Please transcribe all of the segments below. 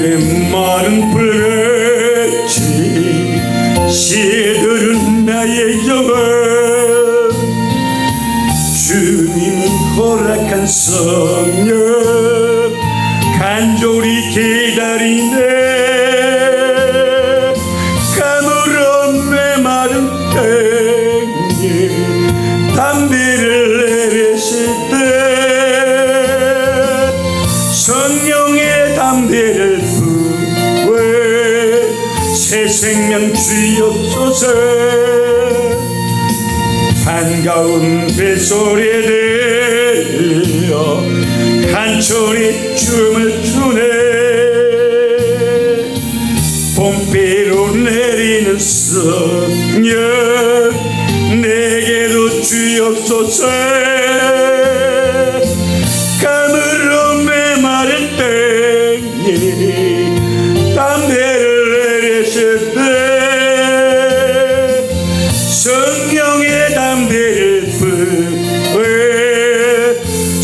마른 불같이 시들은 나의 영혼 주님이 허락한 성령 간절히 기다리네. 감으로 메마른 땅에 담비를 내리실 때 새 생명 주옵소서. 반가운 뱃소리 들려 간절히 춤을 추네. 봄비로 내리는 성령 내게도 주옵소서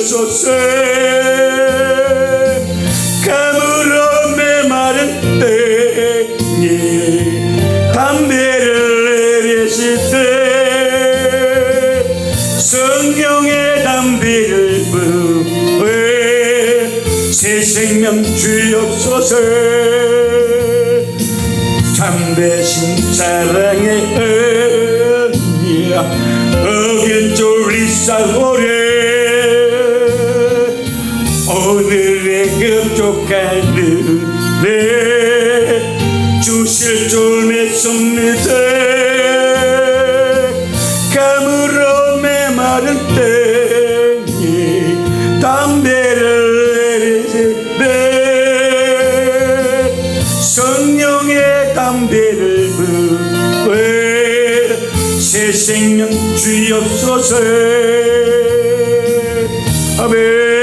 부소서. 감으로 메마른 때에 담배를 내리실 때 성령의 담비를 부어 새 생명 주옵소서. 참되신 사랑의 은혜야. 어긴 졸리 싸오 은혜 주실 줄 믿습니다. 감으로 메마른 땅에 담배를 내리실 때 성령의 담배를 부어 새 생명 주옵소서. 아멘